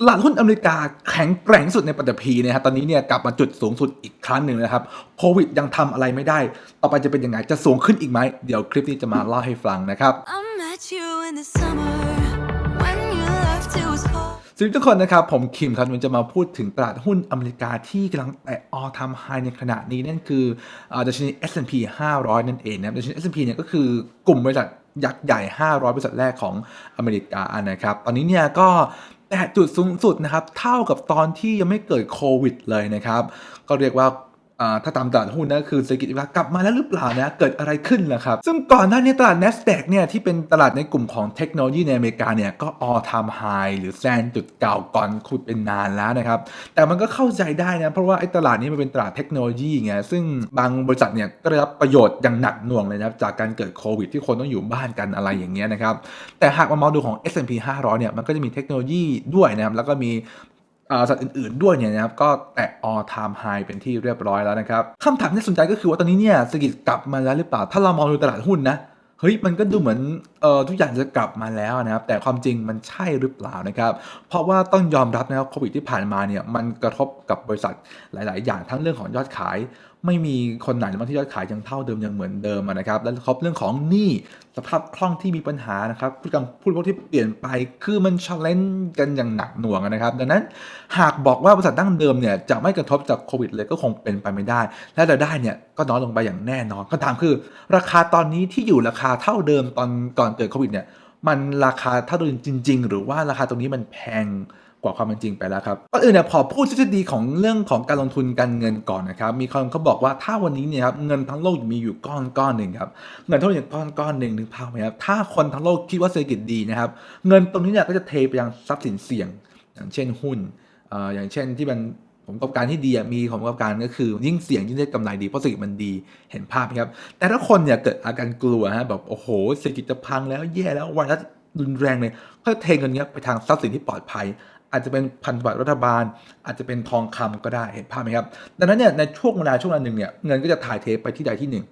ตลาดหุ้นอเมริกาแข็งแกร่งที่สุดในปัตตภีนะครับตอนนี้เนี่ยกลับมาจุดสูงสุดอีกครั้งหนึ่งนะครับโควิดยังทำอะไรไม่ได้ ต่อไปจะเป็นยังไงจะสูงขึ้นอีกไหม เดี๋ยวคลิปนี้จะมาเล่าให้ฟังนะครับ I met you in the summer when you left it was cold. สวัสดีทุกคนนะครับ ผมคิมครับวันนี้จะมาพูดถึงตลาดหุ้นอเมริกาที่กำลังแตะ all time high ในขณะนี้นั่นคืออ่าดัชนี S&P 500 นั่นเองนะครับดัชนี S&P เนี่ยก็คือกลุ่มบริษัทยักษ์ใหญ่ 500 บริษัทแรกของอเมริกานะครับ ตอนนี้เนี่ยก็ แต่จุดสูงสุดนะครับ เท่ากับตอนที่ยังไม่เกิดโควิดเลยนะครับ ก็เรียกว่า ถ้าตามตลาดหุ้นนะคือเศรษฐกิจกลับมาแล้วหรือเปล่านะเกิดอะไรขึ้นล่ะครับ ซึ่งก่อนหน้านี้ตลาด NASDAQ เนี่ยที่เป็นตลาดในกลุ่มของเทคโนโลยีในอเมริกาเนี่ยก็ all time high หรือแซงจุดเก่าก่อนขุดเป็นนานแล้วนะครับ แต่มันก็เข้าใจได้นะ เพราะว่าไอ้ตลาดนี้มันเป็นตลาดเทคโนโลยีไงซึ่งบางบริษัทเนี่ยก็ได้รับประโยชน์อย่างหนักหน่วงเลยนะจากการเกิดโควิดที่คนต้องอยู่บ้านกันอะไรอย่างเงี้ยนะครับแต่หากมามองดูของ S&P 500เนี่ยมันก็จะมีเทคโนโลยีด้วยนะครับแล้วก็มี สัตว์อื่นๆด้วยเนี่ยนะครับก็แตะ all time high เป็นที่เรียบร้อยแล้วนะครับคำถามที่สนใจก็คือว่าตอนนี้เนี่ยเศรษฐกิจกลับมาแล้วหรือเปล่า ถ้าเรามองดูตลาดหุ้นนะเฮ้ยมันก็ดูเหมือนเอ่อทุกอย่างจะกลับมาแล้วนะครับ แต่ความจริงมันใช่หรือเปล่านะครับ เพราะว่าต้องยอมรับนะครับโควิดที่ผ่านมาเนี่ยมันกระทบกับบริษัทหลาย ๆ อย่างทั้งเรื่องของยอดขายไม่มีคนไหนบาที่ยอดขายยังเท่าเดิมยังเหมือนเดิมนะครับ และกระทบเรื่องของหนี้สภาพคล่องที่มีปัญหานะครับพฤติกรรมผู้บริโภคที่เปลี่ยนไปคือมันช l เลนกันอย่างหนักหน่วงนะครับ ดังนั้นหากบอกว่าบริษัทดั้งเดิมเนี่ยจะไม่กระทบจากโควิดเลยก็คงเป็นไปไม่ได้ และรายได้เนี่ยก็น้อยลงไปอย่างแน่นอนคำถามคือ ราคาตอนนี้ที่อยู่ราคาเท่าเดิมตอนก่อนเกิดโควิดเนี่ยมันราคาเท่าเดิมจริง ๆ หรือว่าราคาตรงนี้มันแพง กว่าความเป็นจริงไปแล้วครับก่อนอื่นเนี่ยขอพูดทฤษฎีของเรื่องของการลงทุนการเงินก่อนนะครับ มีคนเขาบอกว่าถ้าวันนี้เนี่ยครับเงินทั้งโลกมีอยู่ก้อนก้อนหนึ่งครับเงินทั้งหมดอย่างก้อนก้อนหนึ่งนึกภาพไหมครับถ้าคนทั้งโลกคิดว่าเศรษฐกิจดีนะครับเงินตรงนี้เนี่ยก็จะเทไปยังทรัพย์สินเสี่ยง อย่างเช่นหุ้นเอ่ออย่างเช่นที่มันผลประกอบการที่ดีมีผลประกอบการก็คือยิ่งเสี่ยงยิ่งได้กำไรดีเพราะเศรษฐกิจมันดีเห็นภาพไหมครับ แต่ถ้าคนเนี่ยเกิดอาการกลัวฮะแบบโอ้โหเศรษฐกิจจะพังแล้วแย่แล้วไวรัสรุนแรงเลยก็เทเงินเนี้ยไปทางทรัพย์สินที่ปลอดภัย อาจจะเป็นพันธบัตรรัฐบาล อาจจะเป็นทองคำก็ได้เห็นภาพไหมครับ ดังนั้นเนี่ยในช่วงเวลาช่วงเวลาหนึ่งเนี่ยเงินก็จะถ่ายเทไปที่ใดที่หนึ่ง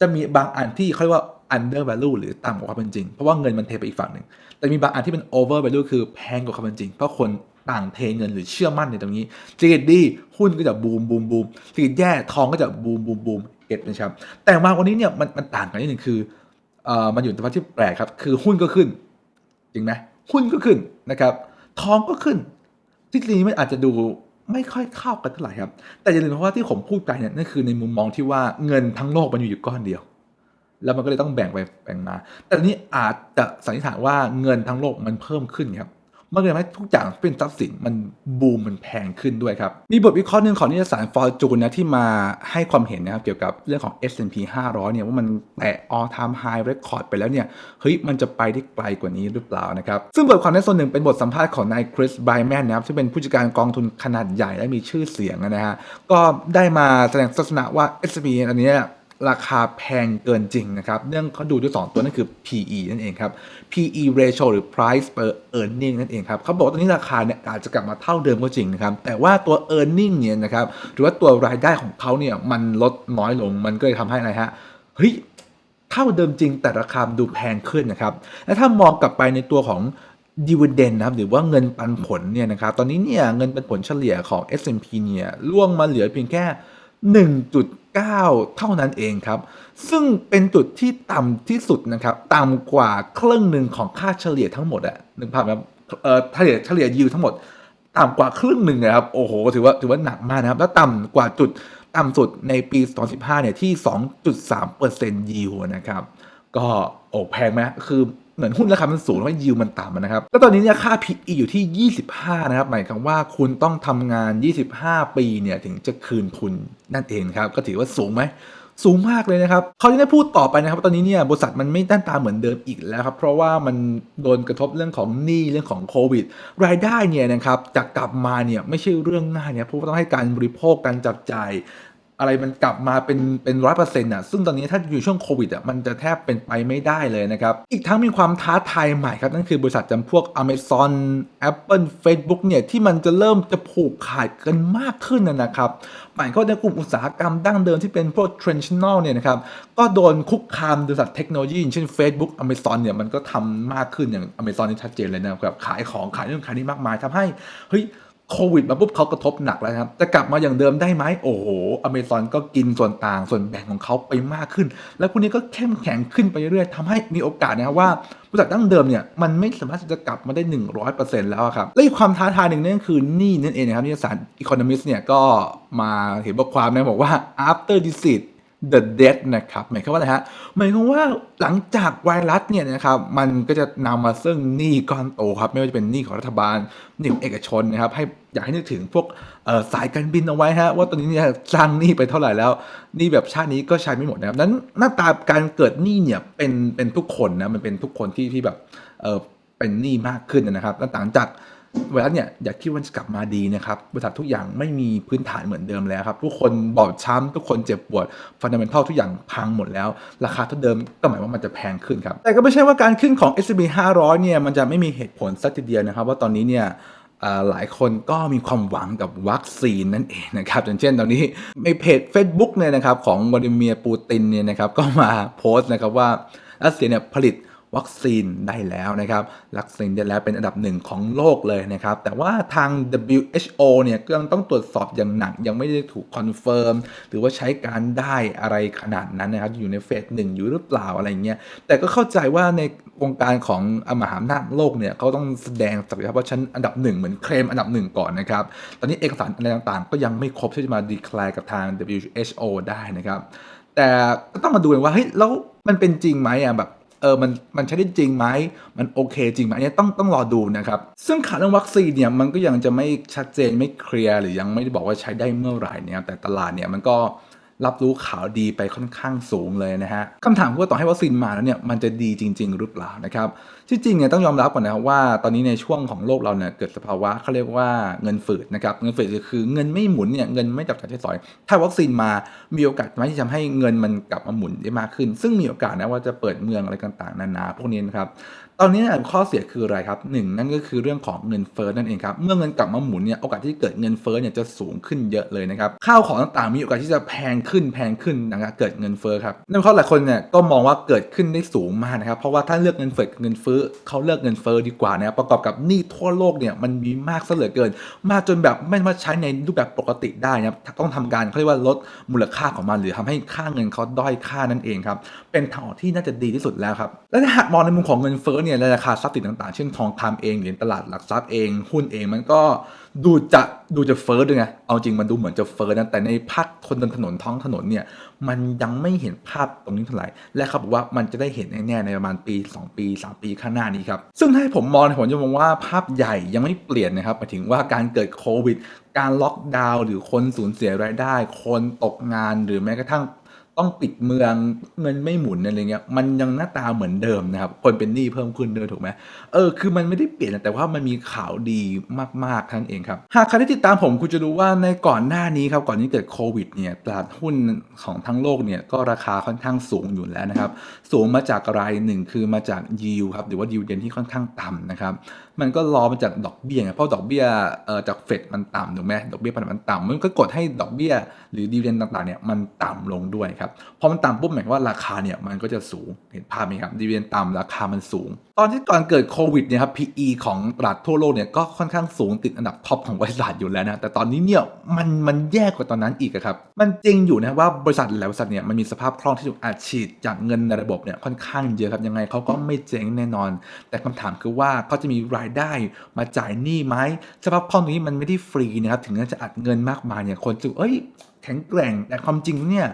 จะมีบางอันที่เขาเรียกว่า under value หรือต่ำกว่าความเป็นจริง เพราะว่าเงินมันเทไปอีกฝั่งหนึ่ง แต่มีบางอันที่เป็น over value คือแพงกว่าความเป็นจริง เพราะคนต่างเทเงินหรือเชื่อมั่นในตรงนี้เศรษฐกิจดีหุ้นก็จะบูมบูมบูมเศรษฐกิจแย่ทองก็จะบูมบูมบูมเก็ตนะครับ แต่มาวันนี้เนี่ยมันมันต่างกันนิดหนึ่งคือเอ่อมันอยู่ในสภาพที่แปลกครับ คือหุ้นก็ขึ้น จริงไหมหุ้นก็ขึ้นนะครับ ทองก็ขึ้นทฤษฎีนี้มันอาจจะดูไม่ค่อยเข้ากันเท่าไหร่ครับ แต่อย่าลืมนะว่าที่ผมพูดไปเนี่ยนั่นคือในมุมมองที่ว่าเงินทั้งโลกมันอยู่อยู่ก้อนเดียว แล้วมันก็เลยต้องแบ่งไปแบ่งมา แต่นี้อาจจะสันนิษฐานว่าเงินทั้งโลกมันเพิ่มขึ้นครับ มันเลยทำให้ทุกอย่างเป็นทรัพย์สินมันบูมมันแพงขึ้นด้วยครับ มีบทวิเคราะห์หนึ่งของนิตยสาร Fortune นะที่มาให้ความเห็นนะครับเกี่ยวกับเรื่องของ S&P 500 เนี่ยว่ามันแตะ all time high record ไปแล้วเนี่ยเฮ้ยมันจะไปได้ไกลกว่านี้หรือเปล่านะครับ ซึ่งบทความในส่วนหนึ่งเป็นบทสัมภาษณ์ของนายคริสไบแมนนะครับซึ่งเป็นผู้จัดการกองทุนขนาดใหญ่และมีชื่อเสียงนะฮะก็ได้มาแสดงทัศนะว่า S&P อันนี้ ราคาแพงเกินจริงนะครับเนื่องเขาดูด้วย2ตัวนั่นคือ PE นั่นเองครับ PE ratio หรือ price per earning นั่นเองครับเขาบอกว่าตอนนี้ราคาเนี่ยอาจจะกลับมาเท่าเดิมก็จริงนะครับแต่ว่าตัว earning เนี่ยนะครับหรือว่าตัวรายได้ของเขาเนี่ยมันลดน้อยลงมันก็เลยทำให้อะไรฮะเฮ้ยเท่าเดิมจริงแต่ราคาดูแพงขึ้นนะครับและถ้ามองกลับไปในตัวของ dividend นะครับหรือว่าเงินปันผลเนี่ยนะครับตอนนี้เนี่ยเงินปันผลเฉลี่ยของ S&P เนี่ยล่วงมาเหลือเพียงแค่ 1.9 เท่านั้นเองครับ ซึ่งเป็นจุดที่ต่ำที่สุดนะครับ ต่ำกว่าครึ่งหนึ่งของค่าเฉลี่ยทั้งหมดอะหนึกภาพครับเอ่อเฉลี่ยเฉลี่ยยิวทั้งหมด ต่ำกว่าครึ่งหนึ่งนะครับ โอ้โห ถือว่าถือว่าหนักมากนะครับ แล้วต่ำกว่าจุดต่ำสุดในปี 2015 เนี่ยที่ 2.3%ยิวนะครับ ก็โอ้แพงไหมคือ เหมือนหุ้นราคามันสูงแล้วยิวมันต่ำนะครับ แล้วตอนนี้เนี่ยค่า PE อยู่ที่ 25 นะครับ หมายความว่าคุณต้องทำงาน 25 ปีเนี่ยถึงจะคืนทุนนั่นเองครับ ก็ถือว่าสูงไหมสูงมากเลยนะครับเขาจะได้พูดต่อไปนะครับว่าตอนนี้เนี่ยบริษัทมันไม่ด้านตาเหมือนเดิมอีกแล้วครับ เพราะว่ามันโดนกระทบเรื่องของหนี้เรื่องของโควิด รายได้เนี่ยนะครับจะกลับมาเนี่ยไม่ใช่เรื่องง่ายเนี่ยเพราะว่าต้องให้การบริโภคการจับจ่าย อะไรมันกลับมาเป็นเป็นร้อยเปอร์เซ็นต์อะซึ่งตอนนี้ถ้าอยู่ช่วงโควิดอะมันจะแทบเป็นไปไม่ได้เลยนะครับ อีกทั้งมีความท้าทายใหม่ครับ นั่นคือบริษัทจำพวก Amazon Apple Facebook เนี่ย ที่มันจะเริ่มจะผูกขาดกันมากขึ้นนะครับหมายก็ในกลุ่มอุตสาหกรรมดั้งเดิมที่เป็นพวก traditional เนี่ยนะครับ ก็โดนคุกคามบริษัทเทคโนโลยีเช่น Facebook Amazon เนี่ยมันก็ทำมากขึ้นอย่าง Amazon นี่ชัดเจนเลยนะครับขายของขายเรื่องขายนี่มากมายทำให้เฮ้ย โควิดมาปุ๊บเขากระทบหนักแล้วครับ จะกลับมาอย่างเดิมได้ไหมโอ้โหอเมซอนก็กินส่วนต่างส่วนแบ่งของเขาไปมากขึ้น แล้วพวกนี้ก็เข้มแข็งขึ้นไปเรื่อยๆทำให้มีโอกาสนะครับว่าบริษัทดั้งเดิมเนี่ยมันไม่สามารถจะกลับมาได้ 100%แล้วครับ และอีกความท้าทายหนึ่งนั่นคือนี้นั่นเองนะครับนิตยสาร Economist เนี่ยก็มาเห็นบทความนะบอกว่า after disease the dead นะครับหมายความว่าอะไรฮะหมายความว่าหลังจากไวรัสเนี่ยนะครับมันก็จะนำมาซึ่งหนี้ก้อนโตครับไม่ว่าจะเป็นหนี้ของรัฐบาลหนี้ของเอกชนนะครับให้อยากให้นึกถึงพวกสายการบินเอาไว้ฮะว่าตอนนี้เนี่ยสร้างหนี้ไปเท่าไหร่แล้วหนี้แบบชาตินี้ก็ใช้ไม่หมดนะครับนั้นหน้าตาการเกิดหนี้เนี่ยเป็นเป็นทุกคนนะมันเป็นทุกคนที่ที่แบบเออเป็นหนี้มากขึ้นนะครับแล้วหลังจาก ไวรัสเนี่ยอย่าคิดว่าจะกลับมาดีนะครับบริษัททุกอย่างไม่มีพื้นฐานเหมือนเดิมแล้วครับ ทุกคนบอบช้ำทุกคนเจ็บปวดฟันเดเมนทัลทุกอย่างพังหมดแล้ว ราคาเท่าเดิมก็หมายว่ามันจะแพงขึ้นครับ แต่ก็ไม่ใช่ว่าการขึ้นของ S&P 500เนี่ยมันจะไม่มีเหตุผลสักทีเดียวนะครับ ว่าตอนนี้เนี่ยหลายคนก็มีความหวังกับวัคซีนนั่นเองนะครับอย่างเช่นตอนนี้ในเพจ Facebook เนี่ยนะครับของวลาดิเมียร์ปูตินเนี่ยนะครับก็มาโพสต์นะครับว่ารัสเซียเนี่ยผลิต วัคซีนได้แล้วนะครับวัคซีนได้แล้วเป็นอันดับหนึ่งของโลกเลยนะครับ แต่ว่าทาง WHO เนี่ยก็ยังต้องตรวจสอบอย่างหนัก ยังไม่ได้ถูกคอนเฟิร์มหรือว่าใช้การได้อะไรขนาดนั้นนะครับ อยู่ในเฟสหนึ่งอยู่หรือเปล่าอะไรเงี้ยแต่ก็เข้าใจว่าในวงการของอมหาอำนาจโลกเนี่ยเขาต้องแสดงศักยภาพว่าฉันอันดับหนึ่งเหมือนเคลมอันดับหนึ่งก่อนนะครับ ตอนนี้เอกสารอะไรต่างๆ ก็ยังไม่ครบที่จะมาดีแคลายกับทาง WHO ได้นะครับ แต่ก็ต้องมาดูกันว่าเฮ้ยแล้วมันเป็นจริงไหมอะแบบ เออมันมันใช้ได้จริงไหมมันโอเคจริงไหมอันนี้ต้องต้องรอดูนะครับ ซึ่งข่าวเรื่องวัคซีนเนี่ยมันก็ยังจะไม่ชัดเจนไม่เคลียร์หรือยังไม่ได้บอกว่าใช้ได้เมื่อไหร่เนี่ยแต่ตลาดเนี่ยมันก็ รับรู้ข่าวดีไปค่อนข้างสูงเลยนะฮะคำถามคือว่าต่อให้วัคซีนมาแล้วเนี่ยมันจะดีจริง ๆ หรือเปล่านะครับที่จริงเนี่ยต้องยอมรับก่อนนะครับว่าตอนนี้ในช่วงของโลกเราเนี่ยเกิดสภาวะเขาเรียกว่าเงินฝืดนะครับเงินฝืดคือเงินไม่หมุนเนี่ยเงินไม่จับจ่ายใช้สอย ถ้าวัคซีนมามีโอกาสไหมที่จะทำให้เงินมันกลับมาหมุนได้มากขึ้น ซึ่งมีโอกาสนะว่าจะเปิดเมืองอะไรต่างๆนานาพวกนี้นะครับ ตอนนี้ข้อเสียคืออะไรครับหนึ่งนั่นก็คือเรื่องของเงินเฟ้อนั่นเองครับเมื่อเงินกลับมาหมุนเนี่ยโอกาสที่เกิดเงินเฟ้อเนี่ยจะสูงขึ้นเยอะเลยนะครับข้าวของต่างๆมีโอกาสที่จะแพงขึ้นแพงขึ้นนะครับเกิดเงินเฟ้อครับนั่นเพราะหลายคนเนี่ยก็มองว่าเกิดขึ้นได้สูงมากนะครับเพราะว่าถ้าเลือกเงินเฟ้อเงินเฟ้อเขาเลือกเงินเฟ้อดีกว่านะครับประกอบกับหนี้ทั่วโลกเนี่ยมันมีมากซะเหลือเกิน มากจนแบบไม่สามารถใช้ในรูปแบบปกติได้นะครับต้องทำการเขาเรียกว่าลดมูลค่าของมันหรือทำให้ค่าเงินเขาด้อยค่านั่นเองครับเป็นทางออกที่น่าจะดีที่สุดแล้วครับและถ้าหากมองในมุมของเงินเฟ้อเนี่ยราคาทรัพย์สินต่างๆ เช่นทองคำเองเหรียญตลาดหลักทรัพย์เอง หุ้นเองมันก็ดูจะดูจะเฟ้อด้วยไงเอาจริงมันดูเหมือนจะเฟ้อนะแต่ในภาคคนเดินถนนท้องถนนเนี่ยมันยังไม่เห็นภาพตรงนี้เท่าไหร่และเขาบอกว่ามันจะได้เห็นแน่ๆในประมาณปี 2 ปี 3 ปีข้างหน้านี้ครับซึ่งถ้าให้ผมมองเนี่ยผมจะมองว่าภาพใหญ่ยังไม่เปลี่ยนนะครับหมายถึงว่าการเกิดโควิด การล็อกดาวน์หรือคนสูญเสียรายได้ คนตกงานหรือแม้กระทั่ง ต้องปิดเมืองเงินไม่หมุนอะไรเงี้ยมันยังหน้าตาเหมือนเดิมนะครับคนเป็นหนี้เพิ่มขึ้นด้วยถูกไหมเออคือมันไม่ได้เปลี่ยนแต่ว่ามันมีข่าวดีมากๆท่านั้นเองครับหากใครที่ติดตามผมคุณจะรู้ว่าในก่อนหน้านี้ครับก่อนที่เกิดโควิดเนี่ยตลาดหุ้นของทั้งโลกเนี่ยก็ราคาค่อนข้างสูงอยู่แล้วนะครับสูงมาจากอะไรหนึ่งคือมาจากยิวครับหรือว่ายิวเดนที่ค่อนข้างต่ำนะครับมันก็รอมาจากดอกเบี้ยเพราะดอกเบี้ยเออจากเฟดมันต่ำถูกไหมดอกเบี้ยพันธบัตรมันต่ำมันก็กดให้ดอกเบี้ย หรือดีเวนต่างๆเนี่ยมันต่ำลงด้วยครับพอมันต่ำปุ๊บหมายว่าราคาเนี่ยมันก็จะสูงเห็นภาพไหมครับดีเวนต่ำราคามันสูง ตอนที่ก่อนเกิดโควิดเนี่ยครับ PE ของตลาดทั่วโลกเนี่ยก็ค่อนข้างสูงติดอันดับท็อปของบริษัทอยู่แล้วนะแต่ตอนนี้เนี่ยมันมันแย่กว่าตอนนั้นอีกครับมันจริงอยู่นะว่าบริษัทหลายบริษัทเนี่ยมันมีสภาพคล่องที่ถูกอัดฉีดจากเงินในระบบเนี่ยค่อนข้างเยอะครับยังไงเขาก็ไม่เจ๊งแน่นอน แต่คำถามคือว่าเขาจะมีรายได้มาจ่ายหนี้ไหมสภาพคล่องนี้มันไม่ได้ฟรีนะครับถึงแม้จะอัดเงินมากมายเนี่ยคนจะเอ้ย แข็งแกร่ง แต่ความจริงเนี่ย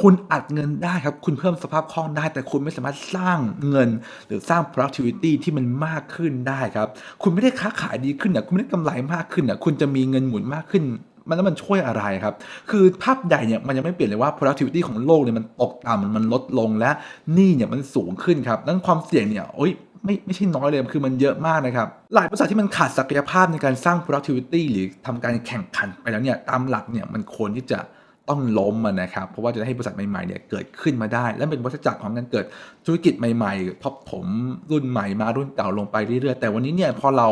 คุณอัดเงินได้ครับ คุณเพิ่มสภาพคล่องได้ แต่คุณไม่สามารถสร้างเงิน หรือสร้าง productivity ที่มันมากขึ้นได้ครับ คุณไม่ได้ค้าขายดีขึ้นเนี่ยคุณไม่ได้กำไรมากขึ้นเนี่ยคุณจะมีเงินหมุนมากขึ้นมันแล้วมันช่วยอะไรครับ คือภาพใหญ่เนี่ยมันยังไม่เปลี่ยนเลยว่า productivity ของโลกเนี่ยมันตกต่ำมันลดลงและหนี้เนี่ยมันสูงขึ้นครับนั้นความเสี่ยงเนี่ยโอ๊ย ไม่ไม่ใช่น้อยเลยคือมันเยอะมากนะครับ หลายบริษัทที่มันขาดศักยภาพในการสร้าง productivity หรือทำการแข่งขันไปแล้วเนี่ยตามหลักเนี่ยมันควรที่จะต้องล้มนะครับ เพราะว่าจะให้บริษัทใหม่ๆเนี่ยเกิดขึ้นมาได้ และเป็นวัฏจักรของการเกิดธุรกิจใหม่ๆท็อปถมรุ่นใหม่มารุ่นเก่าลงไปเรื่อยๆแต่วันนี้เนี่ยพอเรา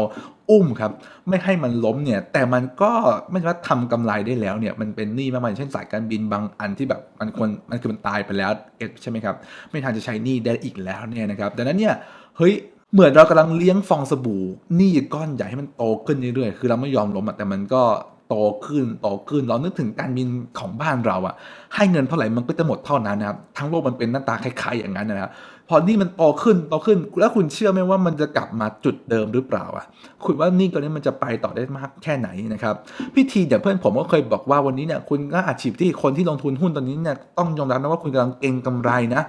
อุ้มครับไม่ให้มันล้มเนี่ยแต่มันก็ไม่สามารถทำกำไรได้แล้วเนี่ยมันเป็นหนี้มากมายเช่นสายการบินบางอันที่แบบมันควรมันคือมันตายไปแล้วเอ็ดใช่ไหมครับไม่ทันจะใช้หนี้ได้อีกแล้วเนี่ยนะครับดังนั้นเนี่ย เฮ้ยเหมือนเรากำลังเลี้ยงฟองสบู่นี้ก้อนใหญ่ให้มันโตขึ้นเรื่อยๆ คือเราไม่ยอมล้มแต่มันก็โตขึ้นโตขึ้นเรานึกถึงการบินของบ้านเราอะให้เงินเท่าไหร่มันก็จะหมดเท่านั้นนะครับทั้งโลกมันเป็นหน้าตาคล้ายๆอย่างนั้นนะครับพอนี่มันโตขึ้นโตขึ้น แล้วคุณเชื่อไหมว่ามันจะกลับมาจุดเดิมหรือเปล่าอะคุณว่านี่ตัวนี้มันจะไปต่อได้มากแค่ไหนนะครับพี่ทีเดี๋ยวเพื่อนผมก็เคยบอกว่าวันนี้เนี่ยคุณก็อาชีพที่คนที่ลงทุนหุ้นตอนนี้เนี่ยต้องยอมรับนะว่าคุณกำลังเก็งกำไรนะ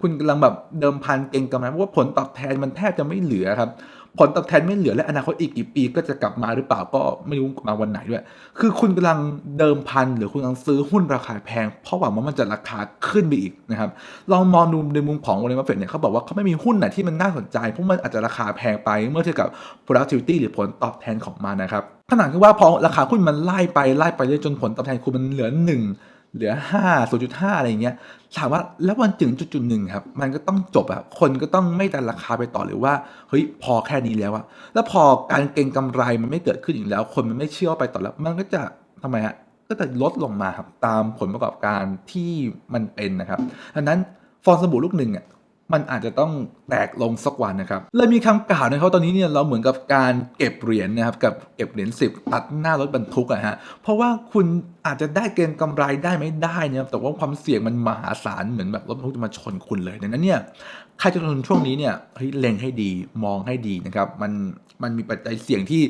คุณกำลังแบบเดิมพันเก่งกำไรเพราะว่าผลตอบแทนมันแทบจะไม่เหลือครับ ผลตอบแทนไม่เหลือและอนาคตอีกกี่ปีก็จะกลับมาหรือเปล่าก็ไม่รู้มาวันไหนด้วย คือคุณกำลังเดิมพันหรือคุณกำลังซื้อหุ้นราคาแพง เพราะหวังว่ามันจะราคาขึ้นไปอีกนะครับ ลองมองดูในมุมของวอร์เรนบัฟเฟตเนี่ยเขาบอกว่าเขาไม่มีหุ้นไหนที่มันน่าสนใจเพราะมันอาจจะราคาแพงไปเมื่อเทียบกับ productivity หรือผลตอบแทนของมันนะครับขนาดที่ว่าพอราคาหุ้นมันไล่ไปไล่ไปเรื่อยจนผลตอบแทนคุณมันเหลือหนึ่ง เหลือ5 0.5อะไรอย่างเงี้ยถามว่าแล้ววันถึงจุดๆหนึ่งครับมันก็ต้องจบอะคนก็ต้องไม่ดันราคาไปต่อหรือว่าเฮ้ยพอแค่นี้แล้วอะแล้วพอการเก็งกำไรมันไม่เกิดขึ้นอีกแล้ว คนมันไม่เชื่อไปต่อแล้ว มันก็จะทำไมฮะก็จะลดลงมาครับตามผลประกอบการที่มันเป็นนะครับดังนั้นฟองสบู่ลูกหนึ่งอะ มันอาจจะต้องแตกลงสักวันนะครับเลยมีคำกล่าวนะครับตอนนี้เนี่ยเราเหมือนกับการเก็บเหรียญนะครับกับเก็บเหรียญสิบตัดหน้ารถบรรทุกอะฮะเพราะว่าคุณอาจจะได้เกณฑ์กำไรได้ไม่ได้นะครับแต่ว่าความเสี่ยงมันมหาศาลเหมือนแบบรถบรรทุกจะมาชนคุณเลยดังนั้นเนี่ยใครจะลงทุนช่วงนี้เนี่ยเฮ้ยเล็งให้ดีมองให้ดีนะครับมันมันมีปัจจัยเสี่ยงที่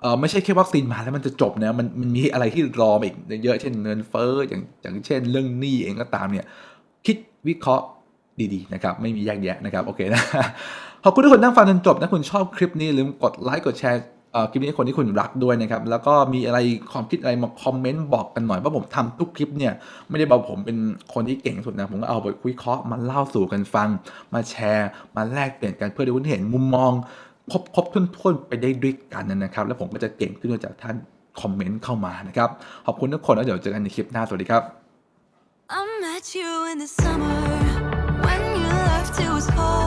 เออไม่ใช่แค่วัคซีนมาแล้วมันจะจบนะมันมันมีอะไรที่รอมอีกเยอะเช่นเงินเฟ้ออย่างอย่างเช่นเรื่องหนี้เองก็ตามเนี่ยคิดวิเคราะห์ ดีๆนะครับไม่มีแยกแยะนะครับโอเคนะขอบคุณทุกคนนั่งฟังจนจบนะคุณชอบคลิปนี้ลืมกดไลค์กดแชร์คลิปนี้คนที่คุณรักด้วยนะครับ แล้วก็มีอะไรความคิดอะไรมาคอมเมนต์บอกกันหน่อยว่าผมทำทุกคลิปเนี่ย ไม่ได้บอกผมเป็นคนที่เก่งสุดนะ ผมก็เอาบทวิเคาะมาเล่าสู่กันฟัง มาแชร์ มาแลกเปลี่ยนกันเพื่อให้คุณเห็นมุมมอง ครบครบทุนทุนไปได้ด้วยกันนะครับ แล้วผมก็จะเก่งขึ้นจากท่านคอมเมนต์เข้ามานะครับ ขอบคุณทุกคนแล้วเดี๋ยวเจอกันในคลิปหน้าสวัสดีครับ is.